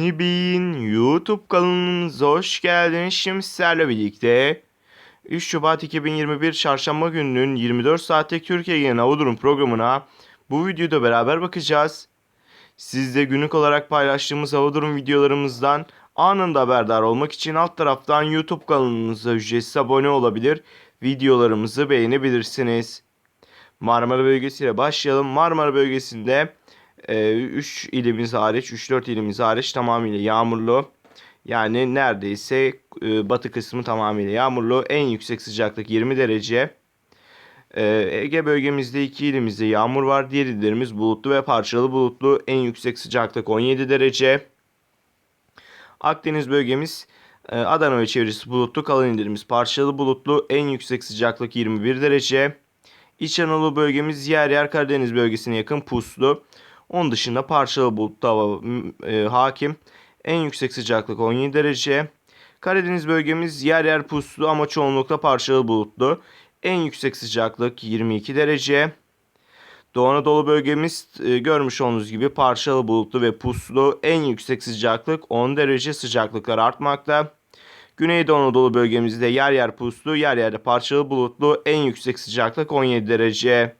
Bey'in YouTube kanalımıza hoş geldiniz. Şimdi sizlerle birlikte 3 Şubat 2021 Çarşamba gününün 24 saatlik Türkiye Genel Hava Durum programına bu videoda beraber bakacağız. Siz de günlük olarak paylaştığımız hava durum videolarımızdan anında haberdar olmak için alt taraftan YouTube kanalımıza ücretsiz abone olabilir, videolarımızı beğenebilirsiniz. Marmara bölgesiyle başlayalım. Marmara bölgesinde 3 ilimiz hariç, 3-4 ilimiz hariç tamamıyla yağmurlu. Yani neredeyse e, batı kısmı tamamıyla yağmurlu. En yüksek sıcaklık 20 derece. E, Ege bölgemizde 2 ilimizde yağmur var. Diğer illerimiz bulutlu ve parçalı bulutlu. En yüksek sıcaklık 17 derece. Akdeniz bölgemiz e, Adana ve çevresi bulutlu. Kalan illerimiz parçalı bulutlu. En yüksek sıcaklık 21 derece. İç Anadolu bölgemiz yer yer Karadeniz bölgesine yakın puslu. Onun dışında parçalı bulutlu hava e, hakim. En yüksek sıcaklık 17 derece. Karadeniz bölgemiz yer yer puslu ama çoğunlukla parçalı bulutlu. En yüksek sıcaklık 22 derece. Doğu Anadolu bölgemiz e, görmüş olduğunuz gibi parçalı bulutlu ve puslu. En yüksek sıcaklık 10 derece sıcaklıklar artmakta. Güneydoğu Anadolu bölgemizde yer yer puslu, yer yerde parçalı bulutlu. En yüksek sıcaklık 17 derece.